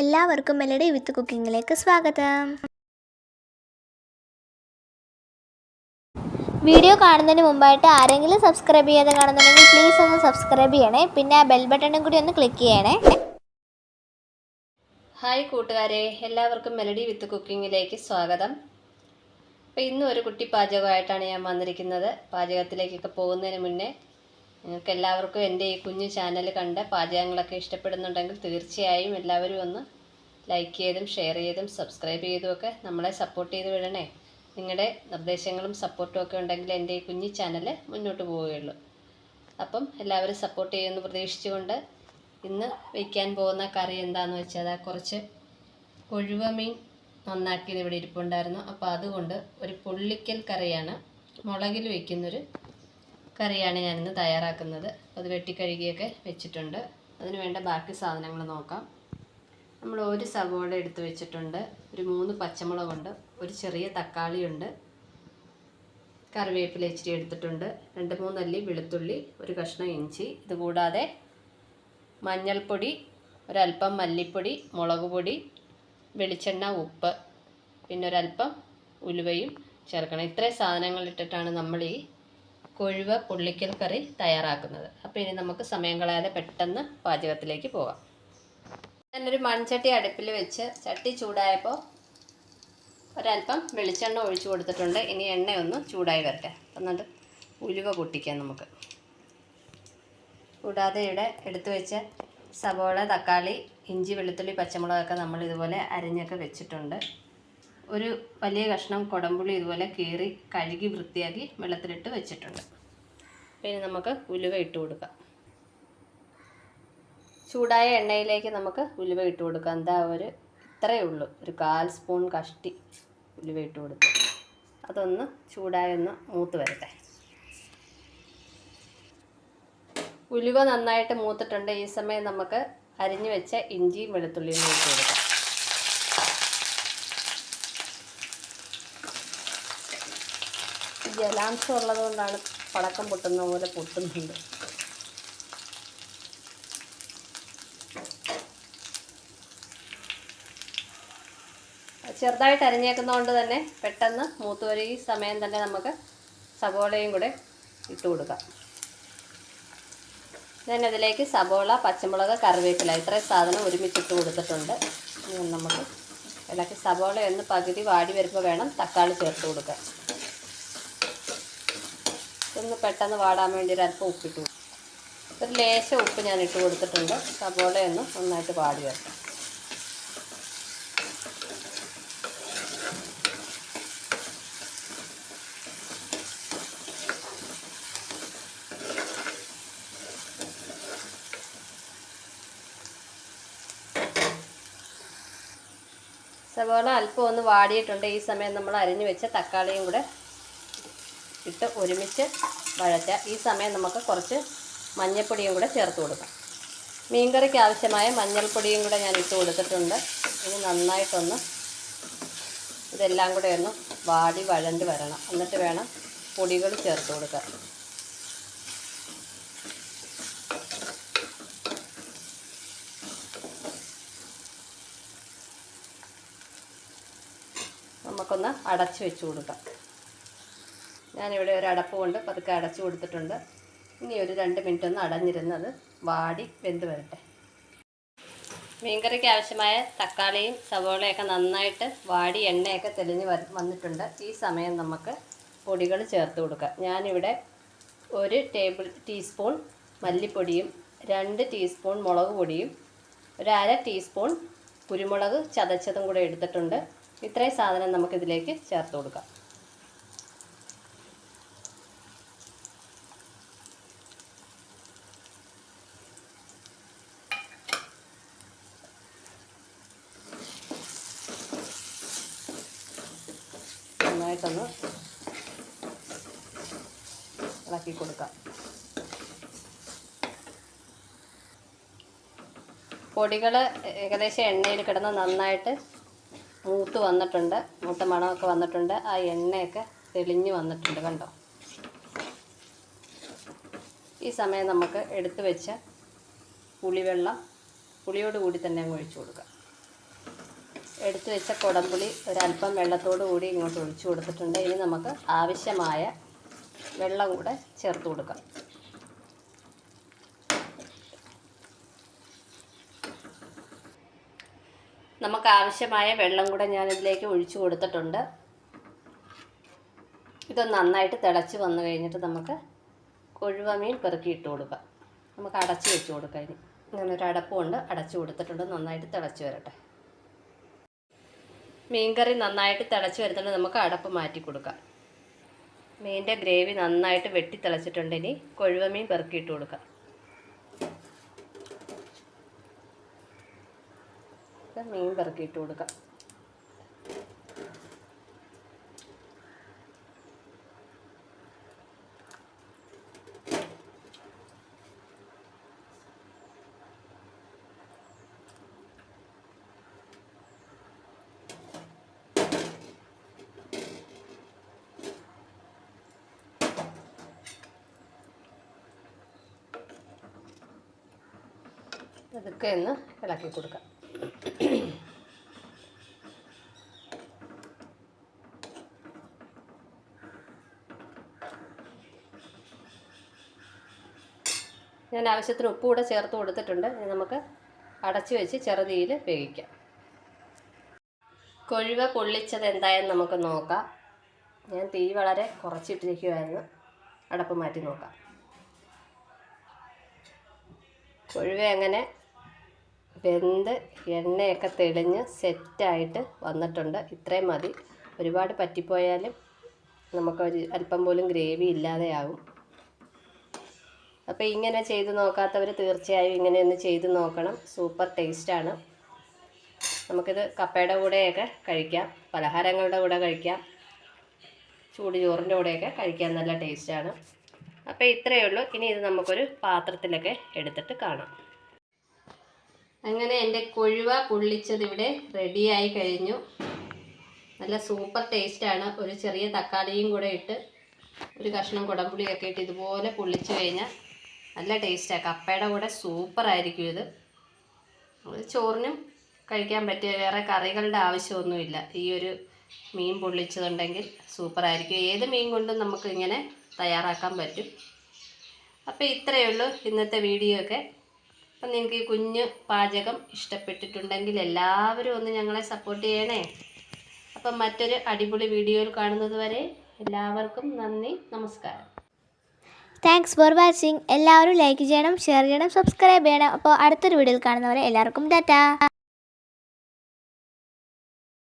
എല്ലാവർക്കും മെലഡി വിത്ത് കുക്കിങ്ങിലേക്ക് സ്വാഗതം. വീഡിയോ കാണുന്നതിന് മുമ്പായിട്ട് ആരെങ്കിലും സബ്സ്ക്രൈബ് ചെയ്യാതെ കാണുന്നുണ്ടെങ്കിൽ പ്ലീസ് ഒന്ന് സബ്സ്ക്രൈബ് ചെയ്യണേ. പിന്നെ ആ ബെൽ ബട്ടണും കൂടി ഒന്ന് ക്ലിക്ക് ചെയ്യണേ. ഹായ് കൂട്ടുകാരെ എല്ലാവർക്കും മെലഡി വിത്ത് കുക്കിങ്ങിലേക്ക് സ്വാഗതം. അപ്പോൾ ഇന്നും ഒരു കുട്ടി പാചകമായിട്ടാണ് ഞാൻ വന്നിരിക്കുന്നത്. പാചകത്തിലേക്കൊക്കെ പോകുന്നതിന് മുന്നേ നിങ്ങൾക്ക് എല്ലാവർക്കും എന്റെ ഈ കുഞ്ഞു ചാനൽ കണ്ട് പാചകങ്ങളൊക്കെ ഇഷ്ടപ്പെടുന്നുണ്ടെങ്കിൽ തീർച്ചയായും എല്ലാവരും ഒന്ന് ലൈക്ക് ചെയ്തും ഷെയർ ചെയ്തും സബ്സ്ക്രൈബ് ചെയ്തും ഒക്കെ നമ്മളെ സപ്പോർട്ട് ചെയ്ത് വിടണേ. നിങ്ങളുടെ നിർദ്ദേശങ്ങളും സപ്പോർട്ടും ഒക്കെ ഉണ്ടെങ്കിൽ എന്റെ ഈ കുഞ്ഞു ചാനൽ മുന്നോട്ട് പോവുകയുള്ളൂ. അപ്പം എല്ലാവരും സപ്പോർട്ട് ചെയ്യുമെന്ന് പ്രതീക്ഷിച്ചുകൊണ്ട് ഇന്ന് വയ്ക്കാൻ പോകുന്ന കറി എന്താണെന്ന് വെച്ചാൽ കുറച്ച് കൊഴുവ മീൻ നന്നാക്കിയത് ഇവിടെ ഇരിപ്പുണ്ടായിരുന്നു. അപ്പോൾ അതുകൊണ്ട് ഒരു പുള്ളിക്കൽ കറിയാണ് മുളകിൽ വയ്ക്കുന്നൊരു കറിയാണ് ഞാനിന്ന് തയ്യാറാക്കുന്നത്. അത് വെട്ടിക്കഴുകിയൊക്കെ വെച്ചിട്ടുണ്ട്. അതിന് വേണ്ട ബാക്കി സാധനങ്ങൾ നോക്കാം. നമ്മൾ ഒരു സവോള എടുത്ത് വെച്ചിട്ടുണ്ട്. ഒരു മൂന്ന് പച്ചമുളകുണ്ട്. ഒരു ചെറിയ തക്കാളിയുണ്ട്. കറിവേപ്പില ഇച്ചിരി എടുത്തിട്ടുണ്ട്. രണ്ട് മൂന്നല്ലി വെളുത്തുള്ളി ഒരു കഷ്ണം ഇഞ്ചി. ഇതുകൂടാതെ മഞ്ഞൾപ്പൊടി ഒരല്പം മല്ലിപ്പൊടി മുളക് പൊടി വെളിച്ചെണ്ണ ഉപ്പ്. പിന്നെ ഉലുവയും ചേർക്കണം. ഇത്രയും സാധനങ്ങൾ ഇട്ടിട്ടാണ് നമ്മൾ ഈ കൊഴുവ പുള്ളിക്കൽ കറി തയ്യാറാക്കുന്നത്. അപ്പോൾ ഇനി നമുക്ക് സമയം കളയാതെ പെട്ടെന്ന് പാചകത്തിലേക്ക് പോകാം. ഞാനൊരു മൺചട്ടി അടുപ്പിൽ വെച്ച് ചട്ടി ചൂടായപ്പോൾ ഒരല്പം വെളിച്ചെണ്ണ ഒഴിച്ചു കൊടുത്തിട്ടുണ്ട്. ഇനി എണ്ണ ഒന്ന് ചൂടായി വരട്ടെ. എന്നിട്ട് ഉലുവ പൊട്ടിക്കാം നമുക്ക്. കൂടാതെ ഇവിടെ എടുത്തു വെച്ച സവോള തക്കാളി ഇഞ്ചി വെളുത്തുള്ളി പച്ചമുളകൊക്കെ നമ്മൾ ഇതുപോലെ അരിഞ്ഞൊക്കെ വെച്ചിട്ടുണ്ട്. ഒരു വലിയ കഷ്ണം കുടംപുളി ഇതുപോലെ കീറി കഴുകി വൃത്തിയാക്കി വെള്ളത്തിലിട്ട് വെച്ചിട്ടുണ്ട്. പിന്നെ നമുക്ക് ഉലുവ ഇട്ട് കൊടുക്കാം. ചൂടായ എണ്ണയിലേക്ക് നമുക്ക് ഉലുവ ഇട്ട് കൊടുക്കാം. എന്താ ഒരു ഇത്രയേ ഉള്ളൂ. ഒരു കാൽ സ്പൂൺ കഷ്ടി ഉലുവ ഇട്ട് കൊടുത്തു അതൊന്ന് ചൂടായൊന്ന് മൂത്ത് വരട്ടെ. ഉലുവ നന്നായിട്ട് മൂത്തിട്ടുണ്ട്. ഈ സമയം നമുക്ക് അരിഞ്ഞു വെച്ച ഇഞ്ചിയും വെളുത്തുള്ളിയും ഇട്ട് കൊടുക്കാം. ജലാംശം ഉള്ളത് കൊണ്ടാണ് പടക്കം പൊട്ടുന്ന പോലെ പൊട്ടുന്നുണ്ട്. ചെറുതായിട്ട് അരിഞ്ഞേക്കുന്നതുകൊണ്ട് തന്നെ പെട്ടെന്ന് മൂത്ത് വരും ഈ സമയം തന്നെ നമുക്ക് സബോളയും കൂടെ ഇട്ട് കൊടുക്കാം. ഞാൻ അതിലേക്ക് സബോള പച്ചമുളക് കറിവേപ്പില ഇത്രയും സാധനം ഒരുമിച്ചിട്ട് കൊടുത്തിട്ടുണ്ട്. നമുക്ക് ഇളക്കി സബോള ഒന്ന് പകുതി വാടി വരുമ്പോൾ വേണം തക്കാളി ചേർത്ത് കൊടുക്കാൻ. ഒന്ന് പെട്ടെന്ന് വാടാൻ വേണ്ടി ഒരു അല്പം ഉപ്പിട്ടു. ഒരു ലേശം ഉപ്പ് ഞാൻ ഇട്ട് കൊടുത്തിട്ടുണ്ട്. സവോളയൊന്ന് നന്നായിട്ട് വാടി വെക്കാം സവോള അല്പം ഒന്ന് വാടിയിട്ടുണ്ട്. ഈ സമയം നമ്മൾ അരിഞ്ഞു വെച്ച തക്കാളിയും കൂടെ ഇട്ട് ഒരുമിച്ച് വഴറ്റുക. ഈ സമയം നമുക്ക് കുറച്ച് മഞ്ഞൾപ്പൊടിയും കൂടെ ചേർത്ത് കൊടുക്കാം. മീൻകറിക്ക് ആവശ്യമായ മഞ്ഞൾപ്പൊടിയും കൂടെ ഞാൻ ഇട്ട് കൊടുത്തിട്ടുണ്ട്. ഇനി നന്നായിട്ടൊന്ന് ഇതെല്ലാം കൂടെ ഒന്ന് വാടി വഴണ്ട് വരണം. എന്നിട്ട് വേണം പൊടികൾ ചേർത്ത് കൊടുക്കാൻ. നമുക്കൊന്ന് അടച്ചു വെച്ച് കൊടുക്കാം. ഞാനിവിടെ ഒരു അടപ്പ് കൊണ്ട് പതുക്കെ അടച്ചു കൊടുത്തിട്ടുണ്ട്. ഇനി ഒരു രണ്ട് മിനിറ്റ് ഒന്ന് അടഞ്ഞിരുന്നത് വാടി വെന്ത് വരട്ടെ. മീൻകറിക്ക് ആവശ്യമായ തക്കാളിയും സവോളയൊക്കെ നന്നായിട്ട് വാടി എണ്ണയൊക്കെ തെളിഞ്ഞ് വന്നിട്ടുണ്ട്. ഈ സമയം നമുക്ക് പൊടികൾ ചേർത്ത് കൊടുക്കാം. ഞാനിവിടെ ഒരു ടേബിൾ ടീസ്പൂൺ മല്ലിപ്പൊടിയും രണ്ട് ടീസ്പൂൺ മുളക് പൊടിയും ഒരു അര ടീസ്പൂൺ കുരുമുളക് ചതച്ചതും കൂടെ എടുത്തിട്ടുണ്ട്. ഇത്രയും സാധനം നമുക്കിതിലേക്ക് ചേർത്ത് കൊടുക്കാം. നന്നായിട്ടൊന്ന് ഇളക്കി കൊടുക്കാം. പൊടികൾ ഏകദേശം എണ്ണയിൽ കിടന്ന് നന്നായിട്ട് മൂത്ത് വന്നിട്ടുണ്ട്. മൂത്ത മണമൊക്കെ വന്നിട്ടുണ്ട്. ആ എണ്ണയൊക്കെ തെളിഞ്ഞ് വന്നിട്ടുണ്ട് കണ്ടോ? ഈ സമയം നമുക്ക് എടുത്തു വെച്ച പുളിവെള്ളം പുളിയോട് കൂടി തന്നെ അങ്ങ് ഒഴിച്ചു കൊടുക്കാം. എടുത്തു വെച്ച കുടംപുളി ഒരല്പം വെള്ളത്തോടു കൂടി ഇങ്ങോട്ട് ഒഴിച്ചു കൊടുത്തിട്ടുണ്ട്. ഇനി നമുക്ക് ആവശ്യമായ വെള്ളം കൂടെ ചേർത്ത് കൊടുക്കാം. നമുക്ക് ആവശ്യമായ വെള്ളം കൂടെ ഞാൻ ഇതിലേക്ക് ഒഴിച്ചു കൊടുത്തിട്ടുണ്ട്. ഇത് നന്നായിട്ട് തിളച്ച് വന്നു കഴിഞ്ഞിട്ട് നമുക്ക് കൊഴുവ മീൻ പെറുക്കി ഇട്ട് കൊടുക്കാം. നമുക്ക് അടച്ച് വെച്ച് കൊടുക്കാം ഇനി. അങ്ങനെ ഒരു അടപ്പ് കൊണ്ട് അടച്ചു കൊടുത്തിട്ടുണ്ട്. നന്നായിട്ട് തിളച്ച് വരട്ടെ. മീൻകറി നന്നായിട്ട് തിളച്ച് വരുന്നുണ്ട്. നമുക്ക് അടപ്പ് മാറ്റി കൊടുക്കാം. മീന്റെ ഗ്രേവി നന്നായിട്ട് വെട്ടി തിളച്ചിട്ടുണ്ട്. ഇനി കൊഴുവ മീൻ പെറുക്കി കൊടുക്കാം. മീൻ പെറുക്കിയിട്ട് കൊടുക്കാം. ഇതൊക്കെ ഒന്ന് ഇളക്കി കൊടുക്കാം. ഞാൻ ആവശ്യത്തിന് ഉപ്പ് കൂടെ ചേർത്ത് കൊടുത്തിട്ടുണ്ട്. ഇനി നമുക്ക് അടച്ചു വെച്ച് ചെറുതീയിൽ വേവിക്കാം. കൊഴുവ പൊള്ളിച്ചത് എന്തായെന്ന് നമുക്ക് നോക്കാം. ഞാൻ തീ വളരെ കുറച്ചിട്ടിരിക്കുമായിരുന്നു അടപ്പ് മാറ്റി നോക്കാം. കൊഴുവ അങ്ങനെ വെന്ത് എണ്ണയൊക്കെ തെളിഞ്ഞ് സെറ്റായിട്ട് വന്നിട്ടുണ്ട്. ഇത്രയും മതി. ഒരുപാട് പറ്റിപ്പോയാലും നമുക്കൊരു അല്പം പോലും ഗ്രേവി ഇല്ലാതെയാകും അപ്പോൾ ഇങ്ങനെ ചെയ്ത് നോക്കാത്തവർ തീർച്ചയായും ഇങ്ങനെ ഒന്ന് ചെയ്ത് നോക്കണം. സൂപ്പർ ടേസ്റ്റാണ് നമുക്കിത് കപ്പയുടെ കൂടെയൊക്കെ കഴിക്കാം. പലഹാരങ്ങളുടെ കൂടെ കഴിക്കാം. ചൂട് ചോറിന്റെ കൂടെയൊക്കെ കഴിക്കാൻ നല്ല ടേസ്റ്റാണ് അപ്പോൾ ഇത്രയേ ഉള്ളൂ. ഇനി ഇത് നമുക്കൊരു പാത്രത്തിലൊക്കെ എടുത്തിട്ട് കാണാം. അങ്ങനെ എന്റെ കൊഴുവ പൊള്ളിച്ചത് ഇവിടെ റെഡിയായി കഴിഞ്ഞു. നല്ല സൂപ്പർ ടേസ്റ്റാണ് ഒരു ചെറിയ തക്കാളിയും കൂടെ ഇട്ട് ഒരു കഷ്ണം കുടംപുളിയൊക്കെ ഇട്ട് ഇതുപോലെ പൊള്ളിച്ചു കഴിഞ്ഞാൽ നല്ല ടേസ്റ്റാണ് കപ്പയുടെ കൂടെ ഇത്. ഇത് ചോറിനും കഴിക്കാൻ പറ്റിയ വേറെ കറികളുടെ ആവശ്യമൊന്നുമില്ല. ഈ ഒരു മീൻ പൊള്ളിച്ചതുണ്ടെങ്കിൽ സൂപ്പറായിരിക്കും ഏത് മീൻ കൊണ്ടും നമുക്ക് ഇങ്ങനെ തയ്യാറാക്കാൻ പറ്റും. അപ്പോൾ ഇത്രയേ ഉള്ളൂ ഇന്നത്തെ വീഡിയോ ഒക്കെ. അപ്പം നിങ്ങൾക്ക് ഈ കുഞ്ഞ് പാചകം ഇഷ്ടപ്പെട്ടിട്ടുണ്ടെങ്കിൽ എല്ലാവരും ഒന്ന് ഞങ്ങളെ സപ്പോർട്ട് ചെയ്യണേ. അപ്പം മറ്റൊരു അടിപൊളി വീഡിയോയിൽ കാണുന്നത് വരെ എല്ലാവർക്കും നന്ദി നമസ്കാരം. താങ്ക്സ് ഫോർ വാച്ചിങ് എല്ലാവരും ലൈക്ക് ചെയ്യണം ഷെയർ ചെയ്യണം സബ്സ്ക്രൈബ് ചെയ്യണം. അപ്പോൾ അടുത്തൊരു വീഡിയോയിൽ കാണുന്നവരെ എല്ലാവർക്കും ടാറ്റാ.